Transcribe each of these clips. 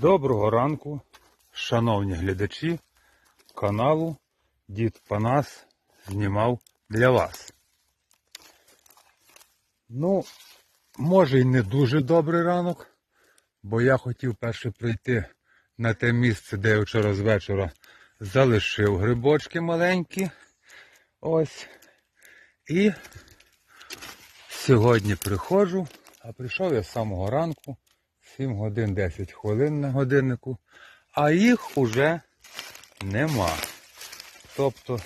Доброго ранку, шановні глядачі каналу Дід Панас знімав для вас. Ну, може й не дуже добрий ранок, бо я хотів перше прийти на те місце, де я вчора з вечора залишив грибочки маленькі. Ось. І сьогодні приходжу, а прийшов я з самого ранку. 7 годин 10 хвилин на годиннику, а їх уже нема. Тобто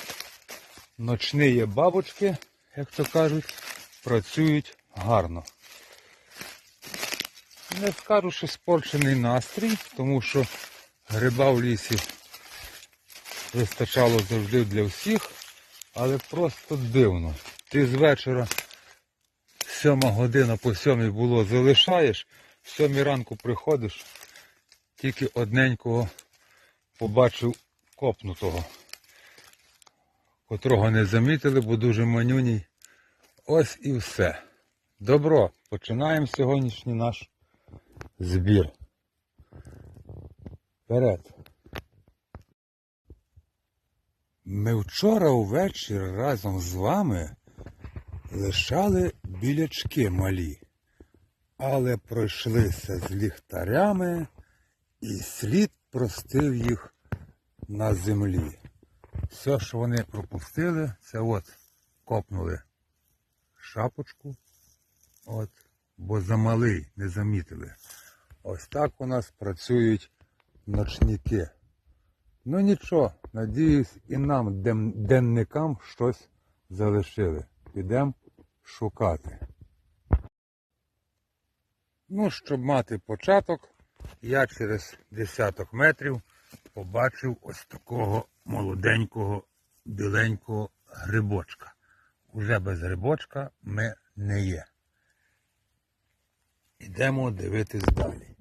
ночні бабочки, як то кажуть, працюють гарно. Не скажу, що спорчений настрій, тому що гриба в лісі вистачало завжди для всіх, але просто дивно. Ти з вечора сьома година по сьомій було залишаєш, в сьомій ранку приходиш, тільки одненького побачив копнутого, котрого не замітили, бо дуже манюній. Ось і все. Добро, починаємо сьогоднішній наш збір. Вперед. Ми вчора увечері разом з вами лишали білячки малі, але пройшлися з ліхтарями, і слід простив їх на землі. Все, що вони пропустили, це от копнули шапочку, от, бо замалий, не замітили. Ось так у нас працюють ночники. Ну нічого, надіюсь, і нам, денникам, щось залишили. Підемо шукати. Ну, щоб мати початок, я через десяток метрів побачив ось такого молоденького, біленького грибочка. Уже без грибочка ми не є. Ідемо дивитись далі.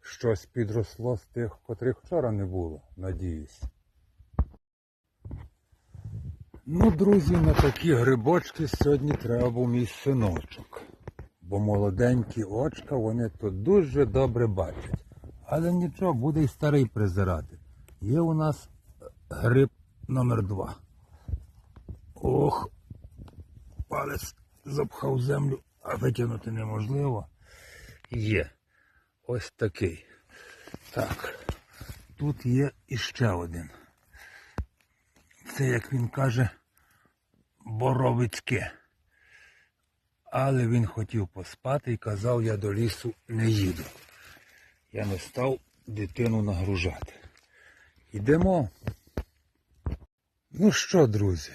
Щось підросло з тих, котрих вчора не було, надіюсь. Ну, друзі, на такі грибочки сьогодні треба був мій синочок. Бо молоденькі очка вони то дуже добре бачать. Але нічого, буде і старий призирати. Є у нас е, гриб номер два. Ох, палець запхав землю, а витягнути неможливо. Є. Ось такий. Так. Тут є іще один. Це, як він каже, боровицьке. Але він хотів поспати і казав, я до лісу не їду. Я не став дитину нагружати. Йдемо. Ну що, друзі?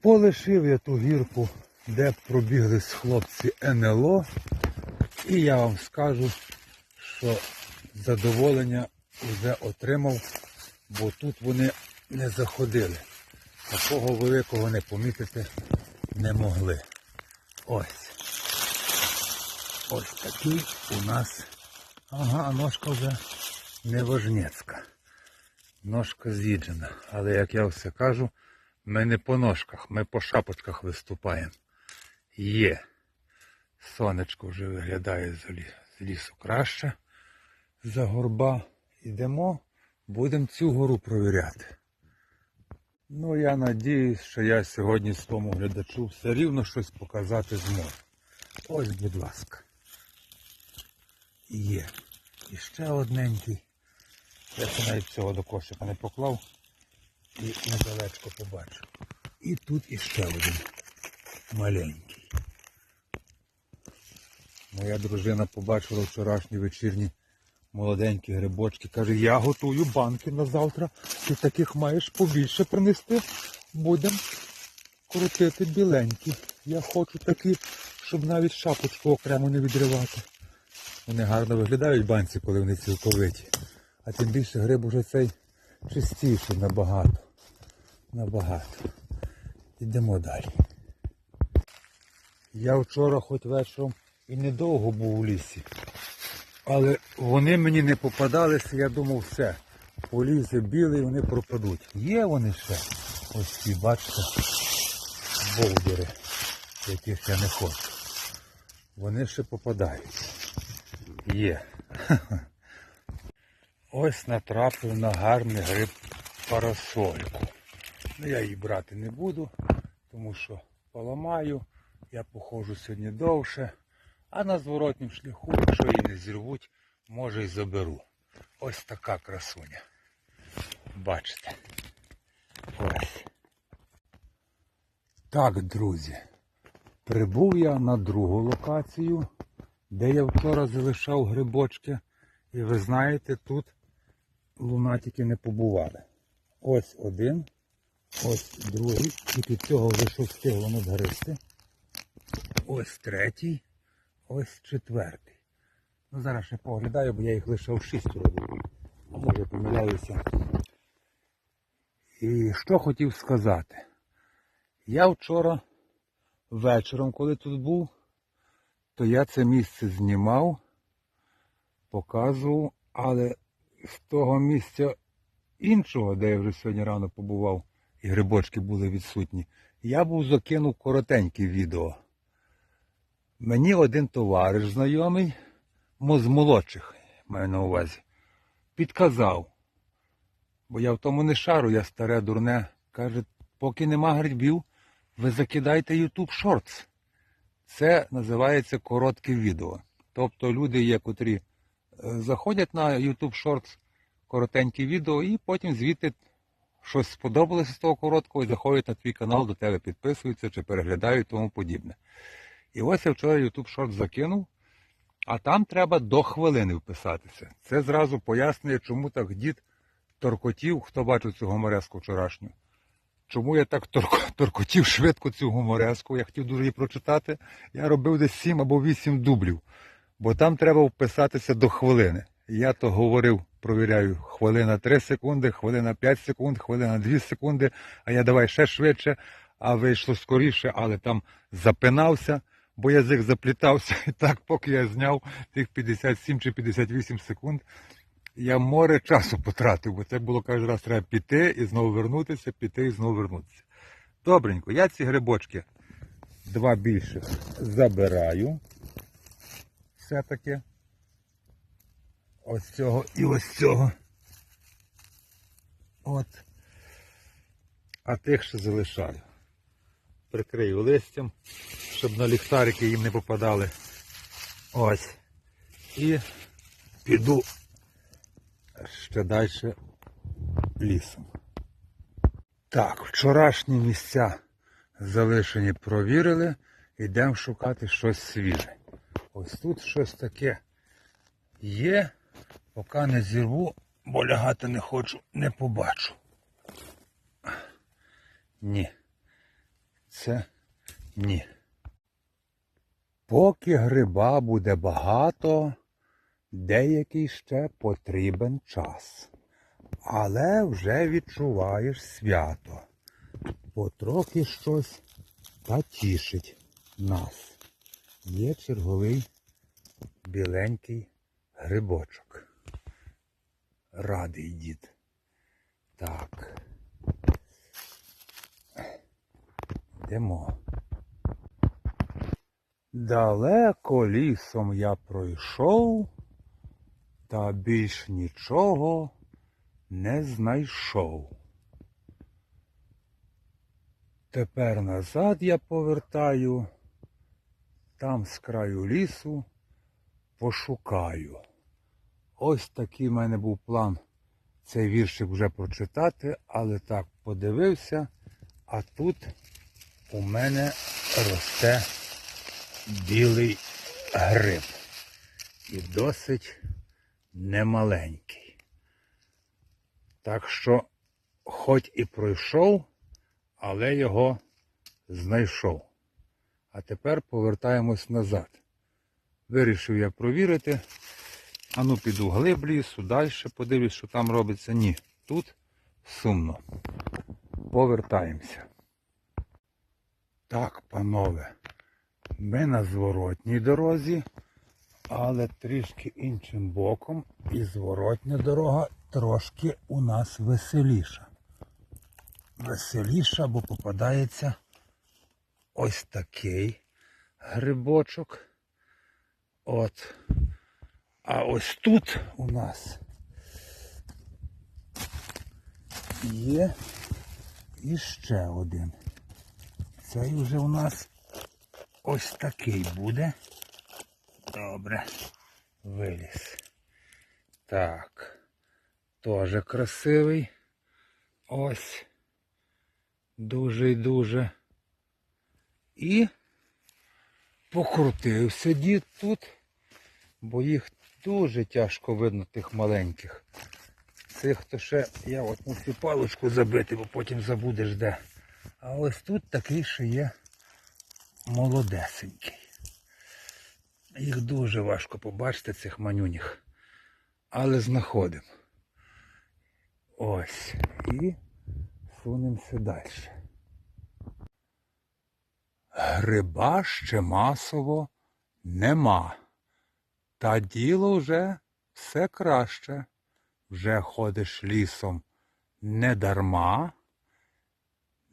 Полишив я ту гірку, де пробіглись хлопці НЛО. І я вам скажу, що задоволення вже отримав, бо тут вони не заходили. Такого великого не помітити не могли. Ось. Ось такий у нас. Ага, ножка вже не важнецька. Ножка з'їджена. Але як я все кажу, ми не по ножках, ми по шапочках виступаємо. Є. Сонечко вже виглядає з лісу краще. За горба йдемо, будемо цю гору провіряти. Ну, я надіюсь, що я сьогодні з тому глядачу все рівно щось показати зможу. Ось, будь ласка. Є. І ще одненький. Я ще навіть цього до кошика не поклав і недалечко побачив. І тут іще один маленький. Моя дружина побачила вчорашні вечірні молоденькі грибочки. Каже, я готую банки на завтра. Ти таких маєш побільше принести. Будемо крутити біленькі. Я хочу такі, щоб навіть шапочку окремо не відривати. Вони гарно виглядають банці, коли вони цілковиті. А тим більше гриб уже цей чистіший набагато. Набагато. Йдемо далі. Я вчора хоч вечором і недовго був у лісі. Але вони мені не попадалися, я думав, все. Полізе білий, вони пропадуть. Є вони ще. Ось ці, бачите, бовдери, яких я не хочу. Вони ще попадають. Є. Ось натрапив на гарний гриб парасольку. Ну, я її брати не буду, тому що поламаю. Я походжу сьогодні довше. А на зворотнім шляху, якщо її не зірвуть, може й заберу. Ось така красуня. Бачите. Ось. Так, друзі. Прибув я на другу локацію, де я вчора залишав грибочки. І ви знаєте, тут лунатики не побували. Ось один, ось другий, і під цього вже що встигло надгризти. Ось третій, ось четвертий. Ну зараз ще поглядаю, бо я їх лишив шість років. А може помиляюся. І що хотів сказати? Я вчора вечором, коли тут був, то я це місце знімав, показував, але з того місця іншого, де я вже сьогодні рано побував, і грибочки були відсутні, я був закинув коротеньке відео. Мені один товариш знайомий, з молодших, маю на увазі, підказав. Бо я в тому не шару, я старе дурне. Каже, поки нема грибів, ви закидайте YouTube Shorts. Це називається коротке відео. Тобто люди є, котрі е, заходять на YouTube Shorts, коротеньке відео, і потім звідти щось сподобалося з того короткого і заходять на твій канал, до тебе підписуються чи переглядають і тому подібне. І ось я вчора YouTube Shorts закинув, а там треба до хвилини вписатися. Це зразу пояснює, чому так дід торкотів, хто бачив цю гоморезку вчорашню. Чому я так торкотів швидко цю гумореску, я хотів дуже її прочитати. Я робив десь 7 або 8 дублів, бо там треба вписатися до хвилини. Я то говорив, провіряю, хвилина 3 секунди, хвилина 5 секунд, хвилина 2 секунди, а я давай ще швидше, а вийшло скоріше, але там запинався, бо язик заплітався. І так, поки я зняв тих 57 чи 58 секунд, я море часу потратив, бо це було кожен раз треба піти і знову вернутися, піти і знову вернутися. Добренько, я ці грибочки два більших забираю. Все-таки. Ось цього і ось цього. От. А тих ще залишаю. Прикрию листям, щоб на ліхтарики їм не попадали. Ось. І піду ще далі лісом. Так, вчорашні місця залишені провірили, йдемо шукати щось свіже. Ось тут щось таке є, поки не зірву, бо лягати не хочу, не побачу. Ні. Це ні. Поки гриба буде багато, деякий ще потрібен час. Але вже відчуваєш свято. Потрохи щось та тішить нас. Є черговий біленький грибочок. Радий дід. Так. Йдемо. Далеко лісом я пройшов, та більш нічого не знайшов. Тепер назад я повертаю, там з краю лісу пошукаю. Ось такий в мене був план цей віршик вже прочитати, але так подивився, а тут у мене росте білий гриб. І досить немаленький. Так що, хоч і пройшов, але його знайшов. А тепер повертаємось назад. Вирішив я провірити. А ну піду глиб лісу, далі подивлюсь, що там робиться. Ні, тут сумно. Повертаємося. Так, панове, ми на зворотній дорозі, але трішки іншим боком. І зворотня дорога трошки у нас веселіша. Веселіша, бо попадається ось такий грибочок. От. А ось тут у нас є іще один. Цей вже у нас ось такий буде. Добре. Виліз. Так. Тоже красивий. Ось. Дуже і дуже. І покрутився дід тут, бо їх дуже тяжко видно, тих маленьких. Цих то ще я от мусив паличку забити, бо потім забудеш де. А ось тут такий ще є молодесенький. Їх дуже важко побачити, цих манюніх. Але знаходимо. Ось. І сунемося далі. Гриба ще масово нема. Та діло вже все краще. Вже ходиш лісом не дарма,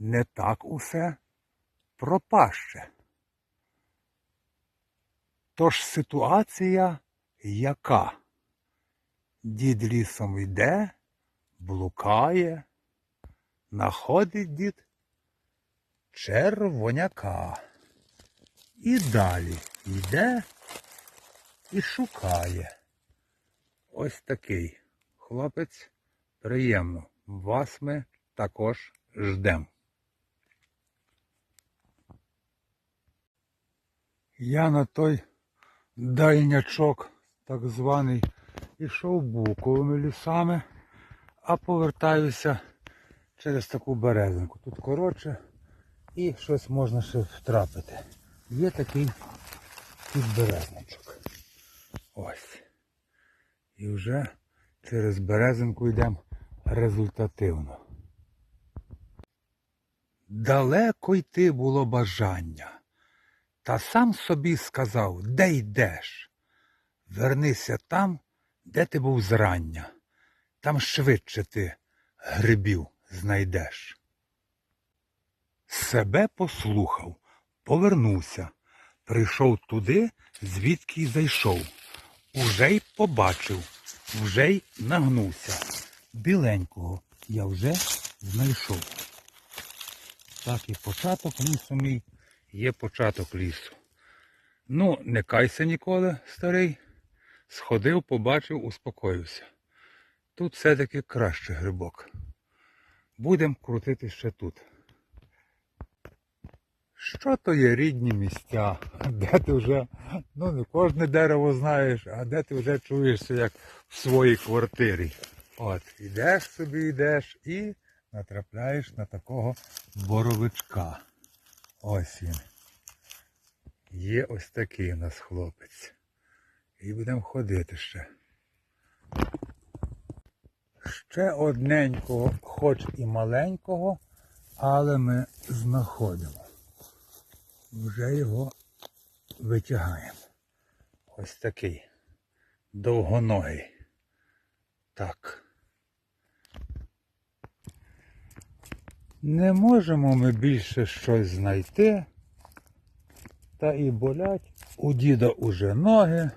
не так усе пропаще. Тож ситуація яка? Дід лісом йде, блукає, находить дід червоняка. І далі йде і шукає. Ось такий хлопець. Приємно. Вас ми також ждемо. Я на той дальнячок, так званий, ішов буковими лісами, а повертаюся через таку березинку. Тут коротше і щось можна ще втрапити. Є такий підберезничок. Ось. І вже через березинку йдемо результативно. Далеко йти було бажання. Та сам собі сказав, де йдеш? Вернися там, де ти був зрання. Там швидше ти грибів знайдеш. Себе послухав, повернувся, прийшов туди, звідки й зайшов. Уже й побачив, вже й нагнувся. Біленького я вже знайшов. Так і початок мій є початок лісу. Ну, не кайся ніколи, старий. Сходив, побачив, успокоївся. Тут все-таки краще грибок. Будемо крутити ще тут. Що то є рідні місця, де ти вже, ну не кожне дерево знаєш, а де ти вже чуєшся як в своїй квартирі. От, ідеш собі, йдеш і натрапляєш на такого боровичка. Ось він. Є ось такий у нас хлопець. І будемо ходити ще. Ще одненького, хоч і маленького, але ми знаходимо. Вже його витягаємо. Ось такий довгоногий. Так. Не можемо ми більше щось знайти. Та і болять. У діда уже ноги.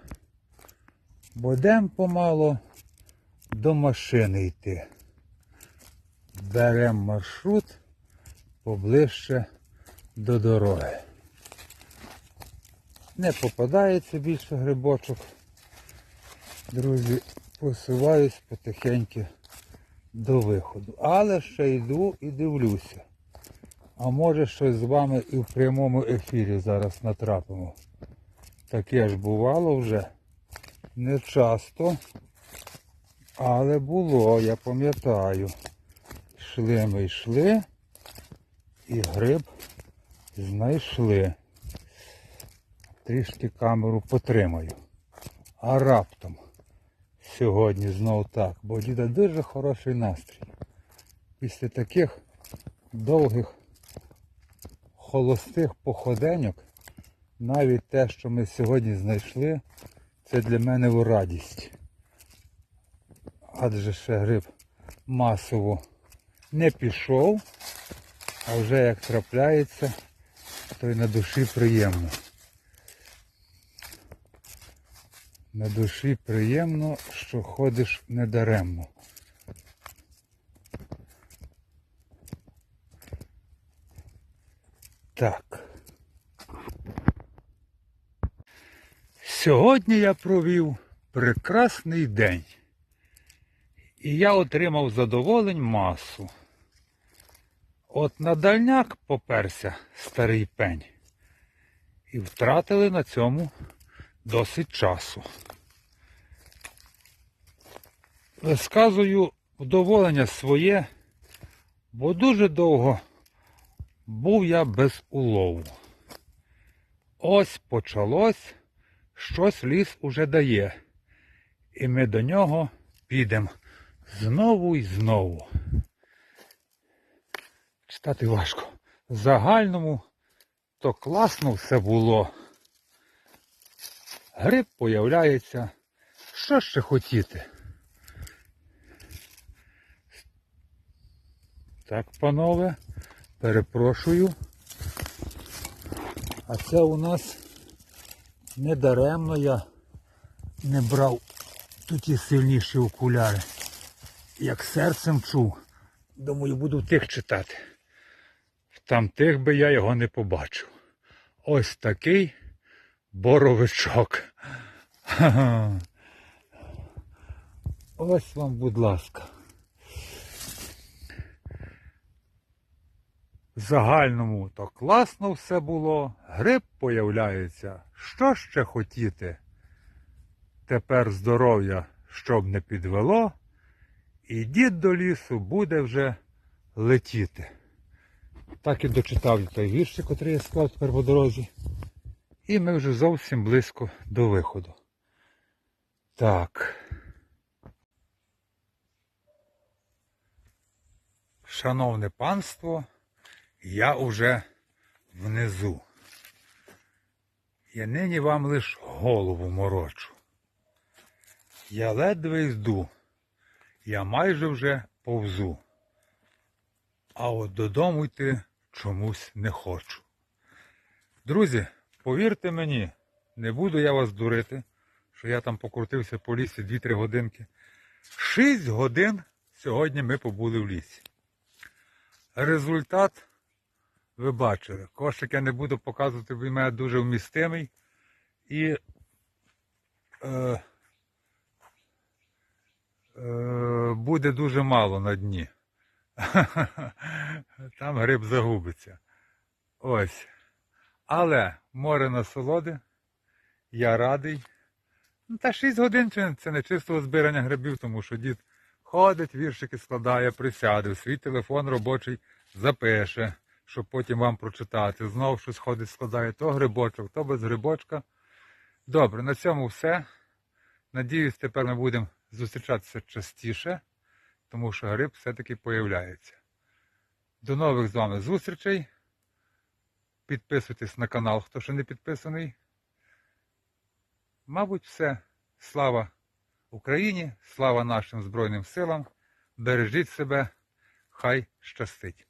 Будемо помало до машини йти. Беремо маршрут поближче до дороги. Не попадається більше грибочок. Друзі, посуваюсь потихеньку до виходу. Але ще йду і дивлюся. А може щось з вами і в прямому ефірі зараз натрапимо. Таке ж бувало вже не часто. Але було, я пам'ятаю. Йшли ми йшли і гриб знайшли. Трішки камеру потримаю. А раптом сьогодні знов так, бо діда дуже хороший настрій. Після таких довгих холостих походеньок, навіть те, що ми сьогодні знайшли, це для мене в радість. Адже ще гриб масово не пішов, а вже як трапляється, то й на душі приємно. На душі приємно, що ходиш недаремно. Так. Сьогодні я провів прекрасний день. І я отримав задоволень масу. От на дальняк поперся старий пень. І втратили на цьому досить часу. Висказую вдоволення своє, бо дуже довго був я без улову. Ось почалось, щось ліс уже дає, і ми до нього підемо знову і знову. Читати важко. В загальному то класно все було. Гриб появляється. Що ще хотіти? Так, панове, перепрошую. А це у нас недаремно я не брав тут і сильніші окуляри. Як серцем чув, думаю, буду тих читати. В тамтих би я його не побачив. Ось такий боровичок. Ось вам, будь ласка. Загальному то класно все було, гриб появляється. Що ще хотіти? Тепер здоров'я, щоб не підвело, і дід до лісу буде вже летіти. Так і дочитав той віршик, який я склав тепер по дорозі. І ми вже зовсім близько до виходу. Так. Шановне панство, я уже внизу. Я нині вам лиш голову морочу. Я ледве йду, я майже вже повзу. А от додому йти чомусь не хочу. Друзі, повірте мені, не буду я вас дурити, що я там покрутився по лісі 2-3 годинки. 6 годин сьогодні ми побули в лісі. Результат ви бачили. Кошик я не буду показувати, він мене дуже вмістимий. І е, е, буде дуже мало на дні. Там гриб загубиться. Ось. Але море насолоди. Я радий. Ну, та 6 годин це не чистого збирання грибів, тому що дід ходить, віршики складає, присяде, свій телефон робочий запише, щоб потім вам прочитати. Знову щось ходить, складає то грибочок, то без грибочка. Добре, на цьому все. Надіюсь, тепер ми будемо зустрічатися частіше, тому що гриб все-таки появляється. До нових з вами зустрічей. Підписуйтесь на канал, хто ще не підписаний. Мабуть, все. Слава Україні, слава нашим Збройним силам. Бережіть себе, хай щастить.